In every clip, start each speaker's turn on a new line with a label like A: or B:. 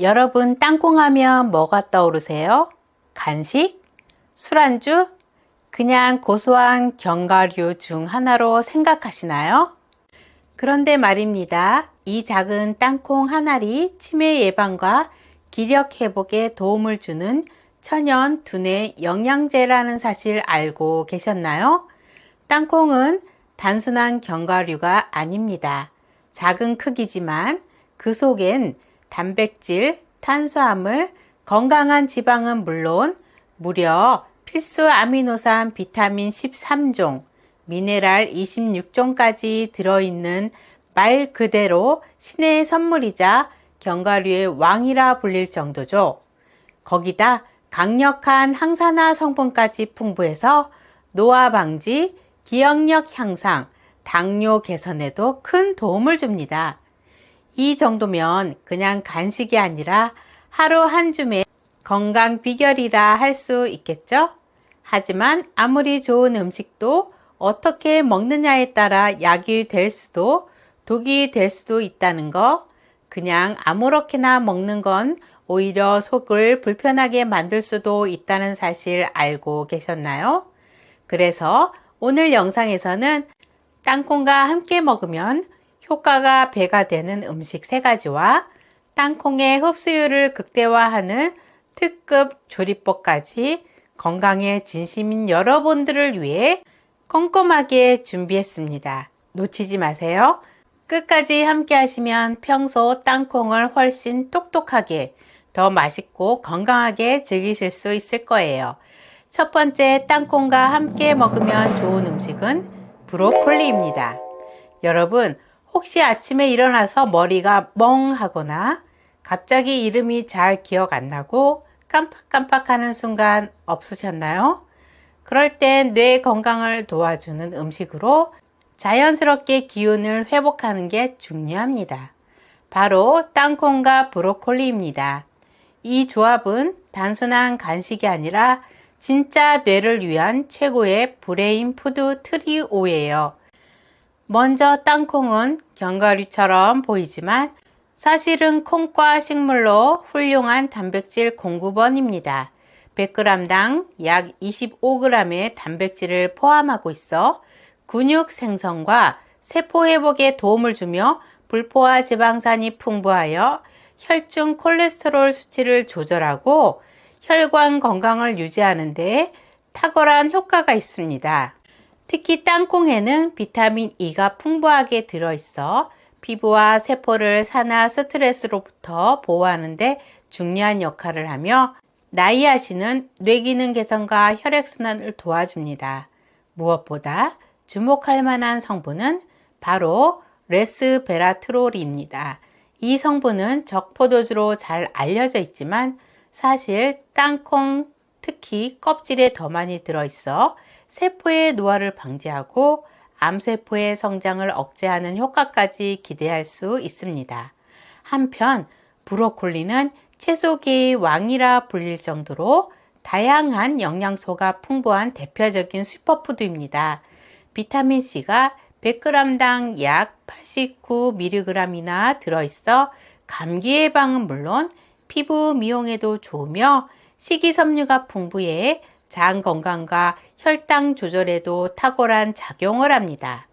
A: 여러분 땅콩 하면 뭐가 떠오르세요? 간식? 술안주? 그냥 고소한 견과류 중 하나로 생각하시나요? 그런데 말입니다. 이 작은 땅콩 한 알이 치매 예방과 기력 회복에 도움을 주는 천연 두뇌 영양제라는 사실 알고 계셨나요? 땅콩은 단순한 견과류가 아닙니다. 작은 크기지만 그 속엔 단백질, 탄수화물, 건강한 지방은 물론 무려 필수 아미노산 비타민 13종, 미네랄 26종까지 들어있는 말 그대로 신의 선물이자 견과류의 왕이라 불릴 정도죠. 거기다 강력한 항산화 성분까지 풍부해서 노화 방지, 기억력 향상, 당뇨 개선에도 큰 도움을 줍니다. 이 정도면 그냥 간식이 아니라 하루 한 줌의 건강 비결이라 할 수 있겠죠? 하지만 아무리 좋은 음식도 어떻게 먹느냐에 따라 약이 될 수도 독이 될 수도 있다는 거, 그냥 아무렇게나 먹는 건 오히려 속을 불편하게 만들 수도 있다는 사실 알고 계셨나요? 그래서 오늘 영상에서는 땅콩과 함께 먹으면 효과가 배가 되는 음식 세 가지와 땅콩의 흡수율을 극대화하는 특급 조리법까지 건강에 진심인 여러분들을 위해 꼼꼼하게 준비했습니다. 놓치지 마세요. 끝까지 함께 하시면 평소 땅콩을 훨씬 똑똑하게 더 맛있고 건강하게 즐기실 수 있을 거예요. 첫 번째 땅콩과 함께 먹으면 좋은 음식은 브로콜리입니다. 여러분, 혹시 아침에 일어나서 머리가 멍하거나 갑자기 이름이 잘 기억 안 나고 깜빡깜빡 하는 순간 없으셨나요? 그럴 땐 뇌 건강을 도와주는 음식으로 자연스럽게 기운을 회복하는 게 중요합니다. 바로 땅콩과 브로콜리입니다. 이 조합은 단순한 간식이 아니라 진짜 뇌를 위한 최고의 브레인 푸드 트리오예요. 먼저 땅콩은 견과류처럼 보이지만 사실은 콩과 식물로 훌륭한 단백질 공급원입니다. 100g당 약 25g의 단백질을 포함하고 있어 근육 생성과 세포 회복에 도움을 주며 불포화 지방산이 풍부하여 혈중 콜레스테롤 수치를 조절하고 혈관 건강을 유지하는 데 탁월한 효과가 있습니다. 특히 땅콩에는 비타민 E가 풍부하게 들어있어 피부와 세포를 산화 스트레스로부터 보호하는 데 중요한 역할을 하며 나이아신은 뇌기능 개선과 혈액순환을 도와줍니다. 무엇보다 주목할 만한 성분은 바로 레스베라트롤입니다. 이 성분은 적포도주로 잘 알려져 있지만 사실 땅콩 특히 껍질에 더 많이 들어있어 세포의 노화를 방지하고 암세포의 성장을 억제하는 효과까지 기대할 수 있습니다. 한편 브로콜리는 채소계의 왕이라 불릴 정도로 다양한 영양소가 풍부한 대표적인 슈퍼푸드입니다. 비타민C가 100g당 약 89mg이나 들어있어 감기 예방은 물론 피부 미용에도 좋으며 식이섬유가 풍부해 장 건강과 혈당 조절에도 탁월한 작용을 합니다.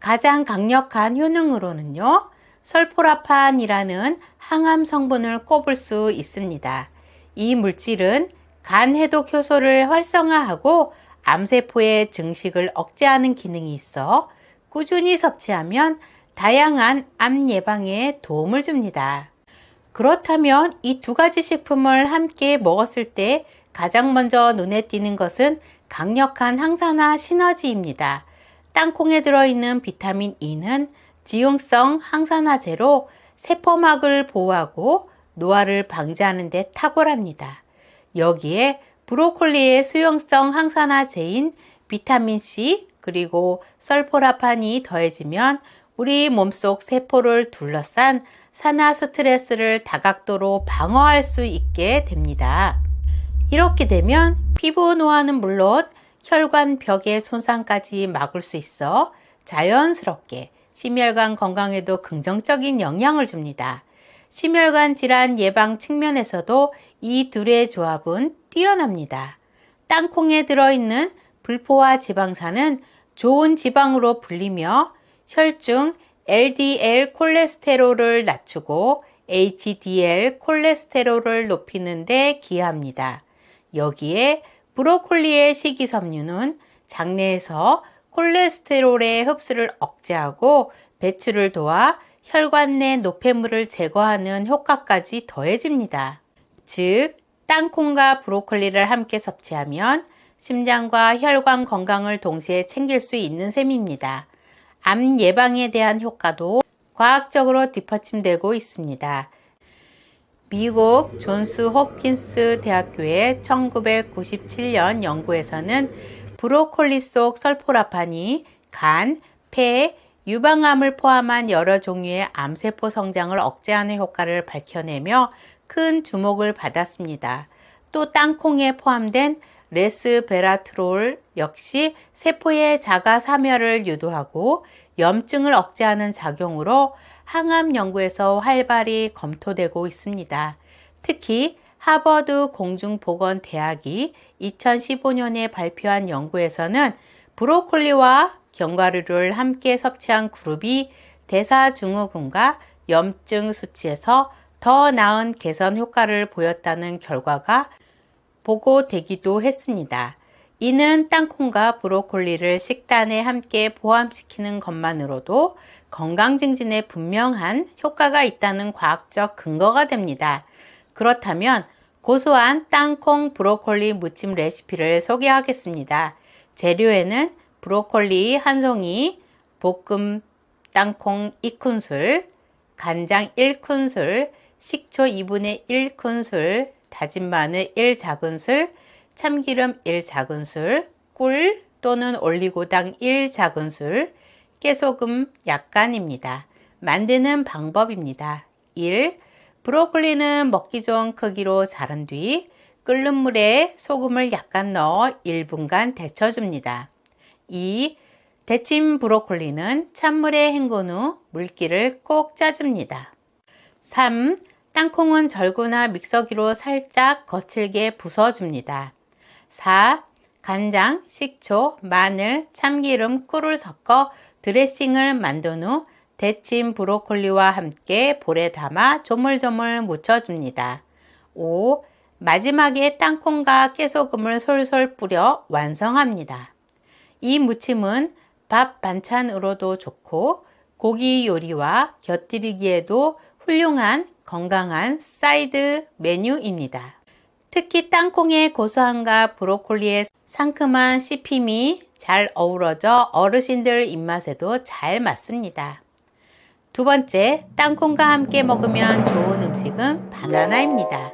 A: 가장 강력한 효능으로는요, 설포라판이라는 항암 성분을 꼽을 수 있습니다. 이 물질은 간 해독 효소를 활성화하고 암세포의 증식을 억제하는 기능이 있어 꾸준히 섭취하면 다양한 암 예방에 도움을 줍니다. 그렇다면 이 두 가지 식품을 함께 먹었을 때 가장 먼저 눈에 띄는 것은 강력한 항산화 시너지입니다. 땅콩에 들어있는 비타민 E는 지용성 항산화제로 세포막을 보호하고 노화를 방지하는 데 탁월합니다. 여기에 브로콜리의 수용성 항산화제인 비타민 C 그리고 설포라판이 더해지면 우리 몸속 세포를 둘러싼 산화 스트레스를 다각도로 방어할 수 있게 됩니다. 이렇게 되면 피부 노화는 물론 혈관 벽의 손상까지 막을 수 있어 자연스럽게 심혈관 건강에도 긍정적인 영향을 줍니다. 심혈관 질환 예방 측면에서도 이 둘의 조합은 뛰어납니다. 땅콩에 들어있는 불포화 지방산은 좋은 지방으로 불리며 혈중 LDL 콜레스테롤을 낮추고 HDL 콜레스테롤을 높이는 데 기여합니다. 여기에 브로콜리의 식이섬유는 장내에서 콜레스테롤의 흡수를 억제하고 배출을 도와 혈관 내 노폐물을 제거하는 효과까지 더해집니다. 즉, 땅콩과 브로콜리를 함께 섭취하면 심장과 혈관 건강을 동시에 챙길 수 있는 셈입니다. 암 예방에 대한 효과도 과학적으로 뒷받침되고 있습니다. 미국 존스 홉킨스 대학교의 1997년 연구에서는 브로콜리 속 설포라판이 간, 폐, 유방암을 포함한 여러 종류의 암세포 성장을 억제하는 효과를 밝혀내며 큰 주목을 받았습니다. 또 땅콩에 포함된 레스베라트롤 역시 세포의 자가 사멸을 유도하고 염증을 억제하는 작용으로 항암 연구에서 활발히 검토되고 있습니다. 특히 하버드 공중보건대학이 2015년에 발표한 연구에서는 브로콜리와 견과류를 함께 섭취한 그룹이 대사증후군과 염증 수치에서 더 나은 개선 효과를 보였다는 결과가 보고되기도 했습니다. 이는 땅콩과 브로콜리를 식단에 함께 포함시키는 것만으로도 건강 증진에 분명한 효과가 있다는 과학적 근거가 됩니다. 그렇다면 고소한 땅콩 브로콜리 무침 레시피를 소개하겠습니다. 재료에는 브로콜리 한 송이, 볶음 땅콩 2큰술, 간장 1큰술, 식초 2분의 1큰술, 다진 마늘 1작은술, 참기름 1작은술, 꿀 또는 올리고당 1작은술, 깨소금 약간입니다. 만드는 방법입니다. 1. 브로콜리는 먹기 좋은 크기로 자른 뒤 끓는 물에 소금을 약간 넣어 1분간 데쳐줍니다. 2. 데친 브로콜리는 찬물에 헹군 후 물기를 꼭 짜줍니다. 3. 땅콩은 절구나 믹서기로 살짝 거칠게 부숴줍니다. 4. 간장, 식초, 마늘, 참기름, 꿀을 섞어 드레싱을 만든 후 데친 브로콜리와 함께 볼에 담아 조물조물 묻혀줍니다. 5. 마지막에 땅콩과 깨소금을 솔솔 뿌려 완성합니다. 이 무침은 밥 반찬으로도 좋고 고기 요리와 곁들이기에도 훌륭한 건강한 사이드 메뉴입니다. 특히 땅콩의 고소함과 브로콜리의 상큼한 씹힘이 잘 어우러져 어르신들 입맛에도 잘 맞습니다. 두 번째, 땅콩과 함께 먹으면 좋은 음식은 바나나입니다.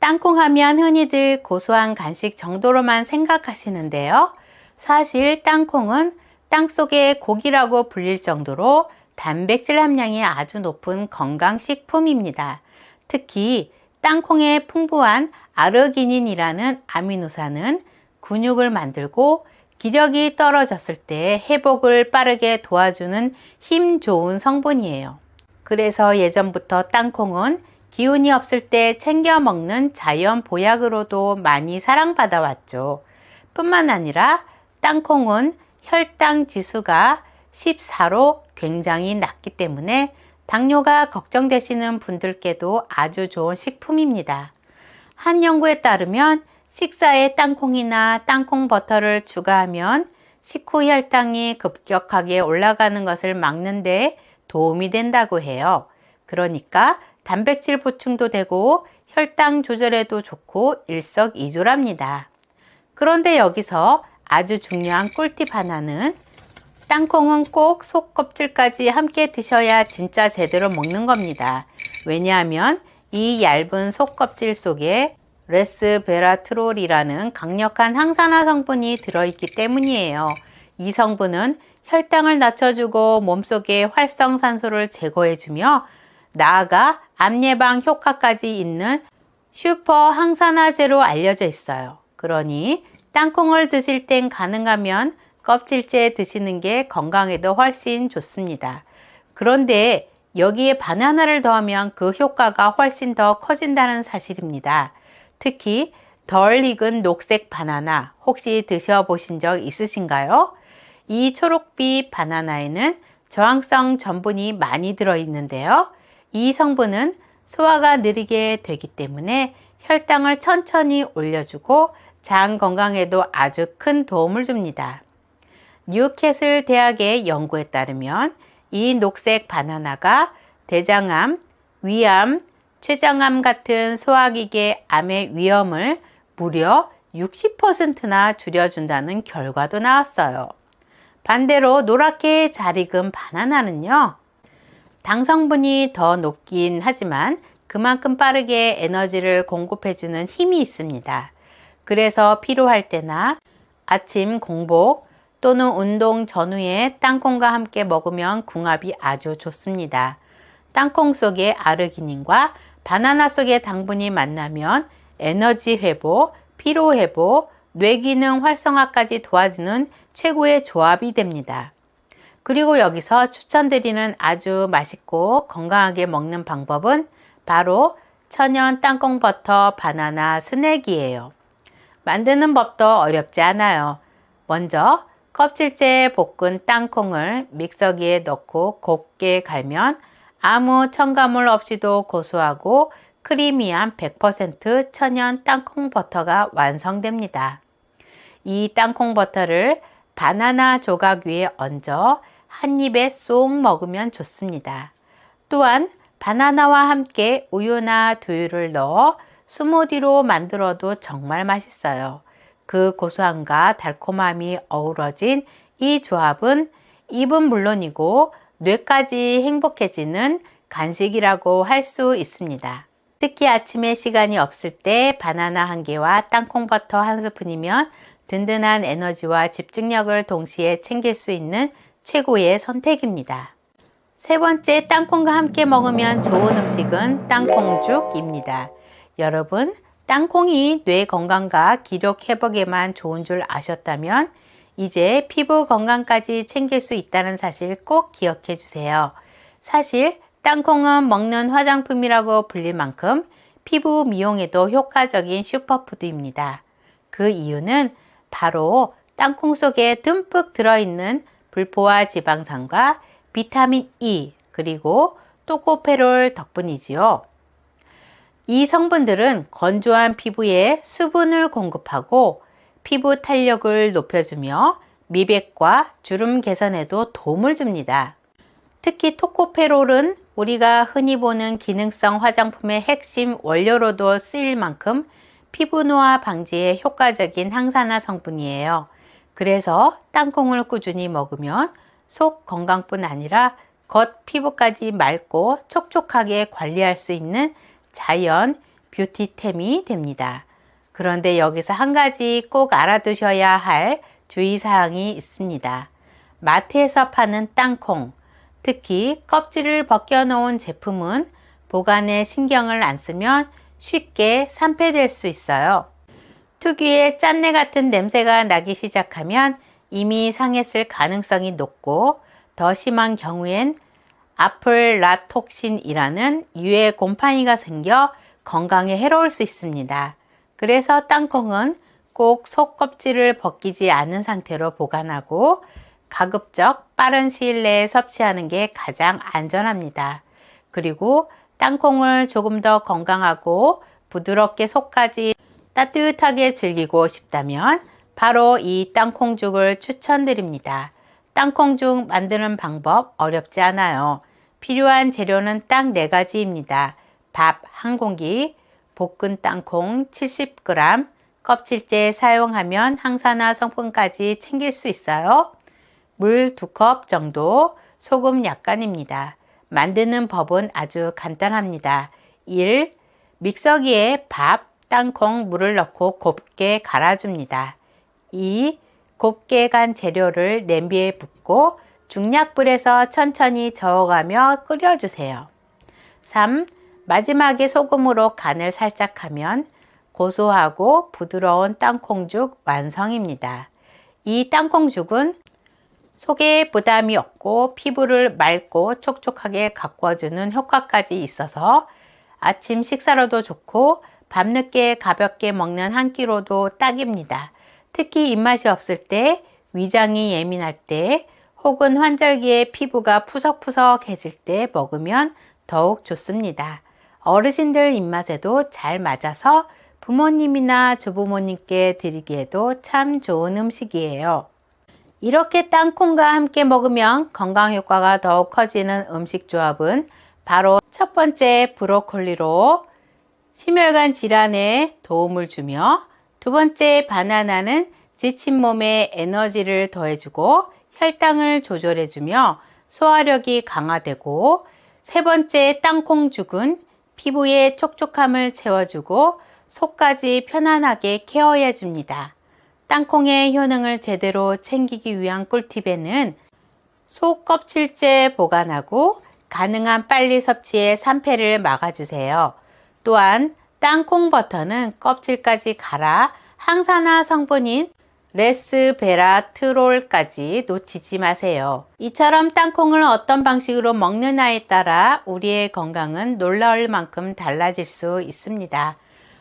A: 땅콩 하면 흔히들 고소한 간식 정도로만 생각하시는데요. 사실 땅콩은 땅 속의 고기라고 불릴 정도로 단백질 함량이 아주 높은 건강식품입니다. 특히 땅콩에 풍부한 아르기닌이라는 아미노산은 근육을 만들고 기력이 떨어졌을 때 회복을 빠르게 도와주는 힘 좋은 성분이에요. 그래서 예전부터 땅콩은 기운이 없을 때 챙겨 먹는 자연 보약으로도 많이 사랑받아 왔죠. 뿐만 아니라 땅콩은 혈당 지수가 14로 굉장히 낮기 때문에 당뇨가 걱정되시는 분들께도 아주 좋은 식품입니다. 한 연구에 따르면 식사에 땅콩이나 땅콩 버터를 추가하면 식후 혈당이 급격하게 올라가는 것을 막는데 도움이 된다고 해요. 그러니까 단백질 보충도 되고 혈당 조절에도 좋고 일석이조랍니다. 그런데 여기서 아주 중요한 꿀팁 하나는 땅콩은 꼭 속껍질까지 함께 드셔야 진짜 제대로 먹는 겁니다. 왜냐하면 이 얇은 속껍질 속에 레스베라트롤이라는 강력한 항산화 성분이 들어있기 때문이에요. 이 성분은 혈당을 낮춰주고 몸속의 활성산소를 제거해주며 나아가 암 예방 효과까지 있는 슈퍼 항산화제로 알려져 있어요. 그러니 땅콩을 드실 땐 가능하면 껍질째 드시는 게 건강에도 훨씬 좋습니다. 그런데 여기에 바나나를 더하면 그 효과가 훨씬 더 커진다는 사실입니다. 특히 덜 익은 녹색 바나나 혹시 드셔보신 적 있으신가요? 이 초록빛 바나나에는 저항성 전분이 많이 들어있는데요. 이 성분은 소화가 느리게 되기 때문에 혈당을 천천히 올려주고 장 건강에도 아주 큰 도움을 줍니다. 뉴캐슬 대학의 연구에 따르면 이 녹색 바나나가 대장암, 위암, 췌장암 같은 소화기계 암의 위험을 무려 60%나 줄여준다는 결과도 나왔어요. 반대로 노랗게 잘 익은 바나나는요, 당 성분이 더 높긴 하지만 그만큼 빠르게 에너지를 공급해주는 힘이 있습니다. 그래서 필요할 때나 아침 공복 또는 운동 전후에 땅콩과 함께 먹으면 궁합이 아주 좋습니다. 땅콩 속의 아르기닌과 바나나 속의 당분이 만나면 에너지 회복, 피로 회복, 뇌기능 활성화까지 도와주는 최고의 조합이 됩니다. 그리고 여기서 추천드리는 아주 맛있고 건강하게 먹는 방법은 바로 천연 땅콩 버터 바나나 스낵이에요. 만드는 법도 어렵지 않아요. 먼저 껍질째 볶은 땅콩을 믹서기에 넣고 곱게 갈면 아무 첨가물 없이도 고소하고 크리미한 100% 천연 땅콩 버터가 완성됩니다. 이 땅콩 버터를 바나나 조각 위에 얹어 한 입에 쏙 먹으면 좋습니다. 또한 바나나와 함께 우유나 두유를 넣어 스무디로 만들어도 정말 맛있어요. 그 고소함과 달콤함이 어우러진 이 조합은 입은 물론이고 뇌까지 행복해지는 간식이라고 할 수 있습니다. 특히 아침에 시간이 없을 때 바나나 한 개와 땅콩버터 한 스푼이면 든든한 에너지와 집중력을 동시에 챙길 수 있는 최고의 선택입니다. 세 번째 땅콩과 함께 먹으면 좋은 음식은 땅콩죽입니다. 여러분, 땅콩이 뇌 건강과 기력 회복에만 좋은 줄 아셨다면 이제 피부 건강까지 챙길 수 있다는 사실 꼭 기억해 주세요. 사실 땅콩은 먹는 화장품이라고 불릴 만큼 피부 미용에도 효과적인 슈퍼푸드입니다. 그 이유는 바로 땅콩 속에 듬뿍 들어있는 불포화 지방산과 비타민 E 그리고 토코페롤 덕분이지요. 이 성분들은 건조한 피부에 수분을 공급하고 피부 탄력을 높여주며 미백과 주름 개선에도 도움을 줍니다. 특히 토코페롤은 우리가 흔히 보는 기능성 화장품의 핵심 원료로도 쓰일 만큼 피부 노화 방지에 효과적인 항산화 성분이에요. 그래서 땅콩을 꾸준히 먹으면 속 건강뿐 아니라 겉 피부까지 맑고 촉촉하게 관리할 수 있는 자연 뷰티템이 됩니다. 그런데 여기서 한 가지 꼭 알아두셔야 할 주의사항이 있습니다. 마트에서 파는 땅콩, 특히 껍질을 벗겨놓은 제품은 보관에 신경을 안 쓰면 쉽게 산패될 수 있어요. 특유의 짠내 같은 냄새가 나기 시작하면 이미 상했을 가능성이 높고 더 심한 경우엔 아플라톡신이라는 유해 곰팡이가 생겨 건강에 해로울 수 있습니다. 그래서 땅콩은 꼭 속껍질을 벗기지 않은 상태로 보관하고 가급적 빠른 시일 내에 섭취하는 게 가장 안전합니다. 그리고 땅콩을 조금 더 건강하고 부드럽게 속까지 따뜻하게 즐기고 싶다면 바로 이 땅콩죽을 추천드립니다. 땅콩죽 만드는 방법 어렵지 않아요. 필요한 재료는 딱네 가지입니다. 밥한 공기, 볶은 땅콩 70g, 껍질째 사용하면 항산화 성분까지 챙길 수 있어요. 물두컵 정도, 소금 약간입니다. 만드는 법은 아주 간단합니다. 1. 믹서기에 밥, 땅콩, 물을 넣고 곱게 갈아줍니다. 2. 곱게 간 재료를 냄비에 붓고 중약불에서 천천히 저어가며 끓여주세요. 3. 마지막에 소금으로 간을 살짝 하면 고소하고 부드러운 땅콩죽 완성입니다. 이 땅콩죽은 속에 부담이 없고 피부를 맑고 촉촉하게 가꿔주는 효과까지 있어서 아침 식사로도 좋고 밤늦게 가볍게 먹는 한 끼로도 딱입니다. 특히 입맛이 없을 때, 위장이 예민할 때, 혹은 환절기에 피부가 푸석푸석해질 때 먹으면 더욱 좋습니다. 어르신들 입맛에도 잘 맞아서 부모님이나 조부모님께 드리기에도 참 좋은 음식이에요. 이렇게 땅콩과 함께 먹으면 건강 효과가 더욱 커지는 음식 조합은 바로 첫 번째 브로콜리로 심혈관 질환에 도움을 주며 두 번째 바나나는 지친 몸에 에너지를 더해주고 혈당을 조절해주며 소화력이 강화되고 세 번째 땅콩죽은 피부의 촉촉함을 채워주고 속까지 편안하게 케어해줍니다. 땅콩의 효능을 제대로 챙기기 위한 꿀팁에는 속 껍질째 보관하고 가능한 빨리 섭취의 산패를 막아주세요. 또한 땅콩 버터는 껍질까지 갈아 항산화 성분인 레스베라트롤까지 놓치지 마세요. 이처럼 땅콩을 어떤 방식으로 먹느냐에 따라 우리의 건강은 놀라울 만큼 달라질 수 있습니다.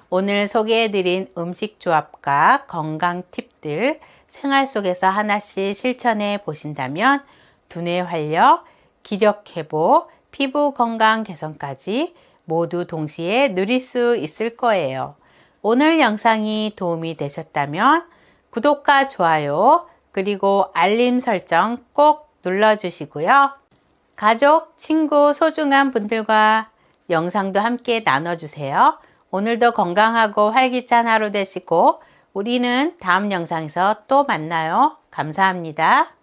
A: 오늘 소개해드린 음식 조합과 건강 팁들 생활 속에서 하나씩 실천해 보신다면 두뇌 활력, 기력 회복, 피부 건강 개선까지 모두 동시에 누릴 수 있을 거예요. 오늘 영상이 도움이 되셨다면 구독과 좋아요 그리고 알림 설정 꼭 눌러주시고요. 가족, 친구, 소중한 분들과 영상도 함께 나눠주세요. 오늘도 건강하고 활기찬 하루 되시고 우리는 다음 영상에서 또 만나요. 감사합니다.